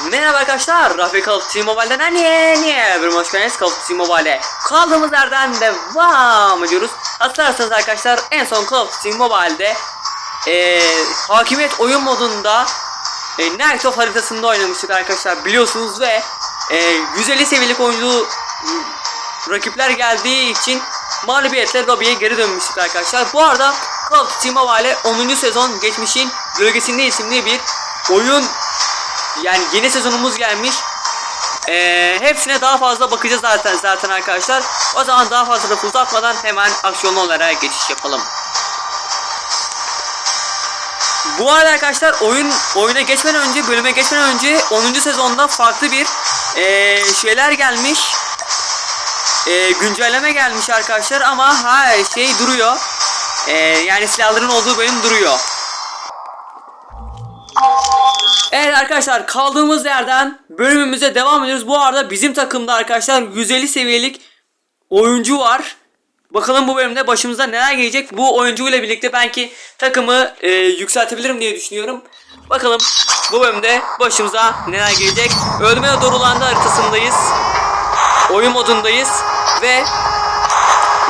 Merhaba arkadaşlar, Rafi Call of Duty Mobile'den niye niye bir hoş geldiniz Call of Duty Mobile'e Kaldığımız yerden devam ediyoruz Hatırlarsanız arkadaşlar en son Call of Duty Mobile'de eee Hakimiyet oyun modunda e, Night of haritasında oynamıştık arkadaşlar biliyorsunuz ve e, 150 seviyelik oyuncu rakipler geldiği için mağlubiyetle lobiye geri dönmüştük arkadaşlar. Bu arada Call of Duty Mobile 10. sezon geçmişin gölgesinde isimli bir oyun yani yeni sezonumuz gelmiş. Ee, hepsine daha fazla bakacağız zaten zaten arkadaşlar. O zaman daha fazla da uzatmadan hemen aksiyonlu olarak geçiş yapalım. Bu arada arkadaşlar oyun oyuna geçmeden önce bölüme geçmeden önce 10. sezonda farklı bir ee, şeyler gelmiş. Ee, güncelleme gelmiş arkadaşlar ama her şey duruyor. Ee, yani silahların olduğu bölüm duruyor. Evet arkadaşlar kaldığımız yerden bölümümüze devam ediyoruz. Bu arada bizim takımda arkadaşlar 150 seviyelik oyuncu var. Bakalım bu bölümde başımıza neler gelecek. Bu oyuncuyla birlikte belki takımı e, yükseltebilirim diye düşünüyorum. Bakalım bu bölümde başımıza neler gelecek. Ölmeye doğrulandı haritasındayız. Oyun modundayız ve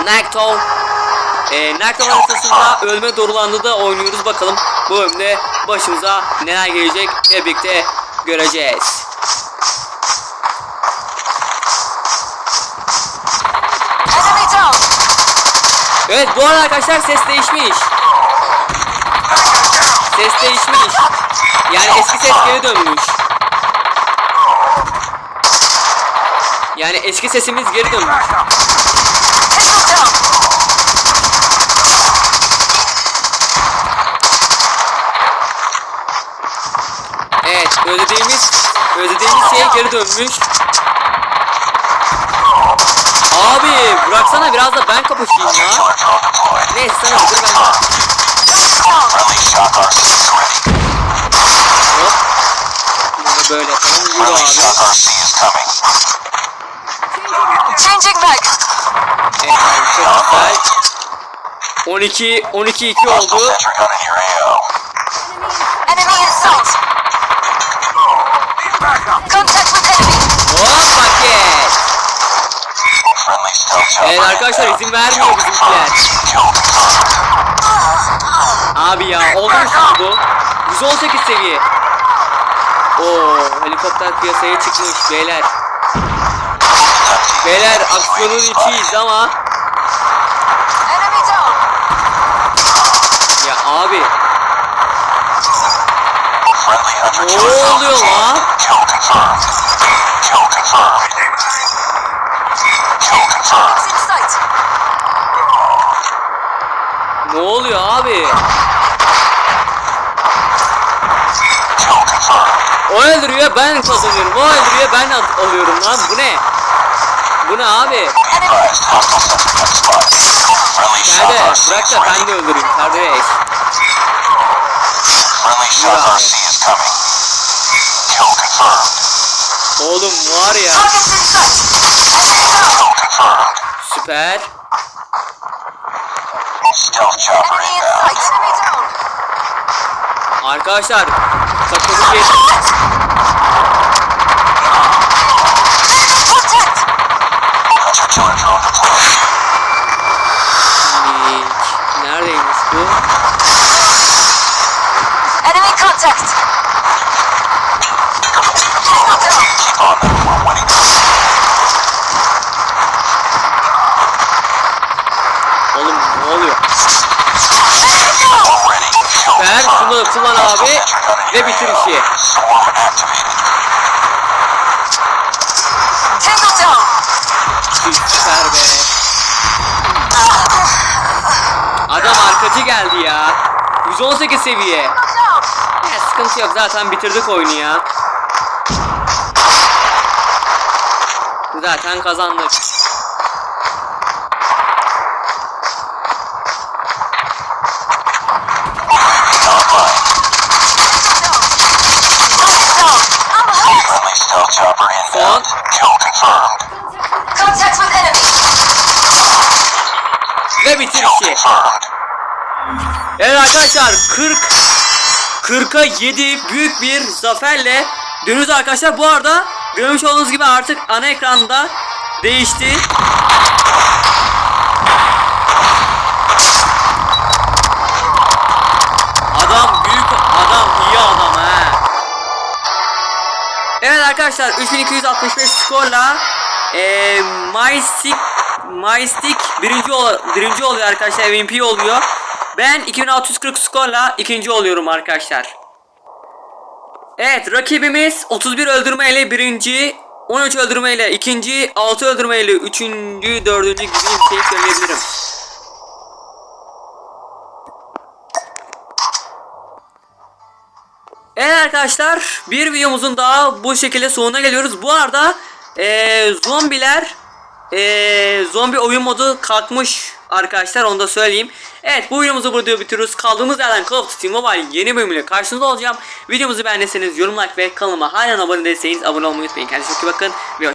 Nakto e, Nakto haritasında ölme doğrulandı da oynuyoruz. Bakalım bu bölümde başımıza neler gelecek hep birlikte göreceğiz. Evet bu arada arkadaşlar ses değişmiş. Ses değişmiş. Yani eski ses geri dönmüş. Yani eski sesimiz geri dönmüş. Geri dönmüş. Abi bıraksana biraz da ben kapışayım ya. Neyse sana dur ben. Hop. Bunu böyle yapalım. Yürü abi. Changing mag! Evet abi çok güzel. 12 12 2 oldu. Arkadaşlar izin vermiyor bizimkiler. Abi ya olmuş mu bu? 118 seviye. Oo helikopter piyasaya çıkmış beyler. Beyler aksiyonun içiyiz ama ya abi ne oluyor lan? Enemies in sight! Ne oluyor abi? O öldürüyor ben kazanıyorum. O öldürüyor ben alıyorum lan. Bu ne? Bu ne abi? Enemy! Gel de bırak da ben de öldüreyim kardeş. Oğlum var ya süper. Arkadaşlar takımı. Contact! Neredeymiş bu? Enemy contact! Ve bitir işi. Tango down! Süper be. Adam arkacı geldi ya. 118 seviye. Ya sıkıntı yok zaten bitirdik oyunu ya. Zaten kazandık. Hurt! Son. Contact with enemy! Ve bitir işi. Evet arkadaşlar 40 40'a 7 büyük bir zaferle Dönüyoruz arkadaşlar. Bu arada görmüş olduğunuz gibi artık ana ekranda değişti. Arkadaşlar 3265 skorla eee Maistik Maistik birinci ol, birinci oluyor arkadaşlar MVP oluyor. Ben 2640 skorla ikinci oluyorum arkadaşlar. Evet rakibimiz 31 öldürmeyle birinci 13 öldürmeyle ikinci 6 öldürmeyle üçüncü dördüncü gibi bir şey söyleyebilirim. Evet arkadaşlar bir videomuzun daha bu şekilde sonuna geliyoruz. Bu arada eee, zombiler eee, zombi oyun modu kalkmış arkadaşlar onu da söyleyeyim. Evet bu videomuzu burada bitiriyoruz. Kaldığımız yerden Call of Duty Mobile yeni bölümüyle karşınızda olacağım. Videomuzu beğendiyseniz yorum like ve kanalıma halen abone değilseniz abone olmayı unutmayın. Kendinize çok iyi bakın